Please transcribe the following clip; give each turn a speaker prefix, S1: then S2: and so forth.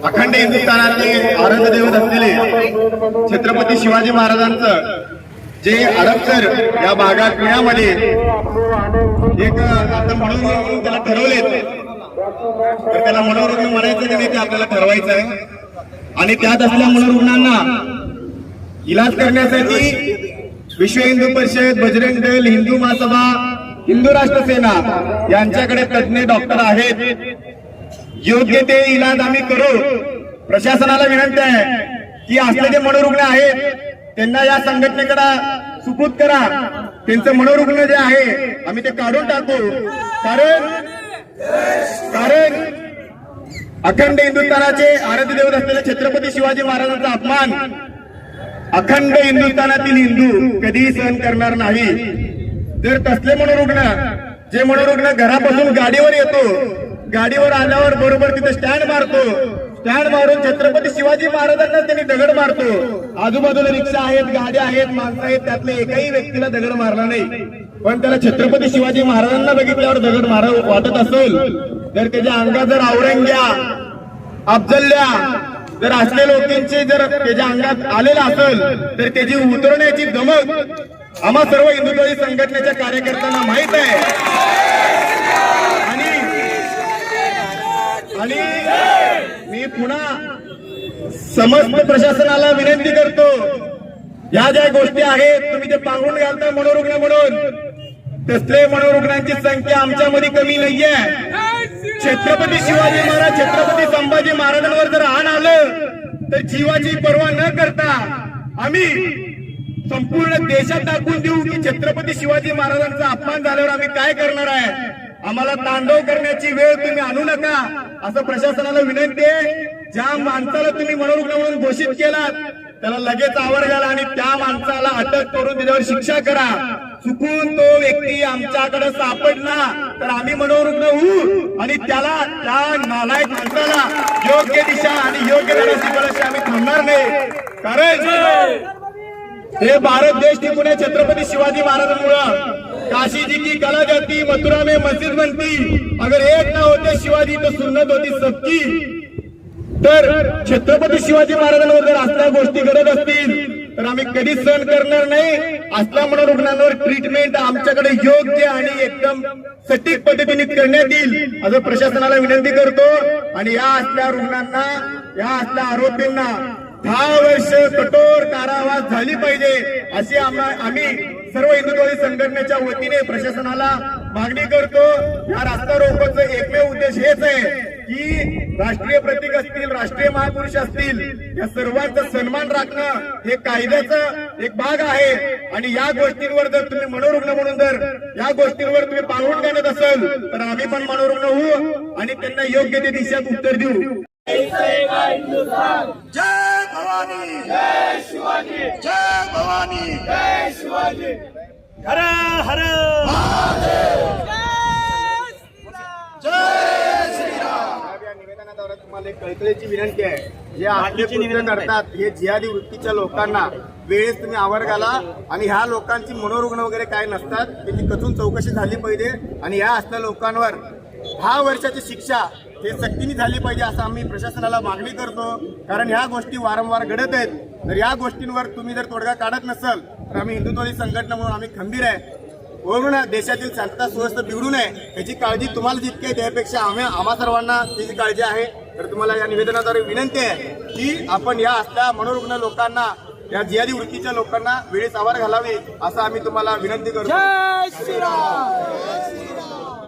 S1: अखंड हिंदुस्थानातले आराध्य दैवत असलेले छत्रपती शिवाजी महाराजांचं जे अडपसर या भागात पुण्यामध्ये एक आता म्हणून त्याला ठरवले तर त्याला मनोरुग्ण म्हणायचं की नाही ते आपल्याला ठरवायचं आहे. आणि त्यात असल्या मनोरुग्णांना इलाज करण्यासाठी विश्व हिंदू परिषद बजरंग दल हिंदू महासभा हिंदू राष्ट्र सेना यांच्याकडे तज्ज्ञ डॉक्टर आहेत. योग्य ते इलाज आम्ही करू. प्रशासनाला विनंती आहे की असले जे मनोरुग्ण आहेत त्यांना या संघटनेकडे सुपूत करा. त्यांचं मनोरुग्ण जे आहे आम्ही ते काढून टाकू. कारण कारण अखंड हिंदुस्थानाचे आराध्य देवत असलेले छत्रपती शिवाजी महाराजांचा अपमान. अखंड हिंदुस्थानातील हिंदू कधीही सहन करणार नाही. जर तसले मनोरुग्ण जे मनोरुग्ण घरापासून गाडीवर येतो गाडीवर आल्यावर बरोबर तिथे स्टँड मारतो. स्टँड मारून छत्रपती शिवाजी महाराजांना त्यांनी दगड मारतो. आजूबाजूला रिक्षा आहेत गाड्या आहेत माणसं आहेत त्यातल्या एकाही व्यक्तीला दगड मारला नाही. पण त्याला छत्रपती शिवाजी महाराजांना बघितल्यावर दगड मार वाटत असेल. तर त्याच्या अंगात जर औरंग्या अफजल्या जर असले लोकांचे जर त्याच्या अंगात आलेलं असेल तर त्याची उतरण्याची दमक आम्हा सर्व हिंदुत्ववादी संघटनेच्या कार्यकर्त्यांना माहीत आहे. आणि आणि मी पुन्हा समस्त प्रशासनाला विनंती करतो. या ज्या गोष्टी आहेत तुम्ही ते पांघरून घालता मनोरुग्ण म्हणून. तसले मनोरुग्णांची संख्या आमच्यामध्ये कमी नाहीये. छत्रपती शिवाजी महाराज छत्रपती संभाजी महाराजांवर जर आण आलं तर जीवाची पर्वा न करता आम्ही संपूर्ण देशात दाखवून देऊ की छत्रपती शिवाजी महाराजांचा अपमान झाल्यावर आम्ही काय करणार आहे? आम्हाला तांडव करण्याची वेळ तुम्ही आणू नका असं प्रशासनाला विनंती आहे. ज्या माणसाला तुम्ही मनोरुग्ण म्हणून घोषित केलात त्याला लगेच आवर घाला आणि त्या माणसाला अटक करून त्याच्यावर शिक्षा करा. चुकून तो व्यक्ती आमच्याकडे सापडला. तर आम्ही मनोरुग्ण होऊ आणि त्याला त्या नालायक माणसाला योग्य दिशा आणि योग्य लढा आम्ही थांबणार नाही. कारण हे भारत देश टिकून छत्रपती शिवाजी महाराजांमुळं. काशी जी की कला जाती मथुरा में मस्जिद बनती. अगर एक ना होते शिवाजी तो सुन्नत होती सबकी. तर छत्रपती शिवाजी महाराजांवर जर असल्या गोष्टी घडत असतील तर आम्ही कधीच सहन करणार नाही. आत्ता म्हणून रुग्णांवर ट्रीटमेंट आमच्याकडे योग्य आणि एकदम सटीक पद्धतीने करण्यात येईल असं प्रशासनाला विनंती करतो. आणि या असल्या रुग्णांना या असल्या आरोपींना दहा वर्ष कठोर कारावास झाली पाहिजे अशी आम्हा- आम्ही सर्व हिंदुत्ववादी संघटनेच्या वतीने प्रशासनाला मागणी करतो. या रास्ता रोकोचं एकमेव उद्देश हेच आहे. की राष्ट्रीय प्रतीक असतील राष्ट्रीय महापुरुष असतील या सर्वांचा सन्मान राखणं हे कायद्याचं एक भाग आहे. आणि या गोष्टींवर जर तुम्ही मनोरुग्ण म्हणून जर या गोष्टींवर तुम्ही पांघरून घालत असाल तर आम्ही पण मनोरुग्ण होऊ आणि त्यांना योग्य ते दिशेत उत्तर देऊ.
S2: जय भवानी. जय शिवाजी जय भवानी. जय शिवाजी हर. हर
S1: या एक कळकळीची विनंती आहे. जे कृत्य करतात हे जिहादी वृत्तीच्या लोकांना वेळेस तुम्ही आवर घाला. आणि ह्या लोकांची मनोरुग्ण वगैरे काय नसतात त्याची कचून चौकशी झाली पाहिजे. आणि ह्या असल्या लोकांवर दहा वर्षाची शिक्षा हे सक्तीने झाली पाहिजे असं आम्ही प्रशासनाला मागणी करतो. कारण ह्या गोष्टी वारंवार घडत आहेत. तर या गोष्टींवर तुम्ही जर तोडगा काढत नसाल तर आम्ही हिंदुत्वादी संघटना म्हणून आम्ही खंबीर आहे. वरून देशातील शांतता सुव्यवस्था बिघडू नये याची काळजी तुम्हाला जितकी आहे त्यापेक्षा आम्ही आम्हा सर्वांना त्याची काळजी आहे. तर तुम्हाला या निवेदनाद्वारे विनंती आहे की आपण या असल्या मनोरुग्ण लोकांना या जियादी वृत्तीच्या लोकांना वेळेस आवार घालावी असं आम्ही तुम्हाला विनंती करतो.
S2: जय श्रीराम!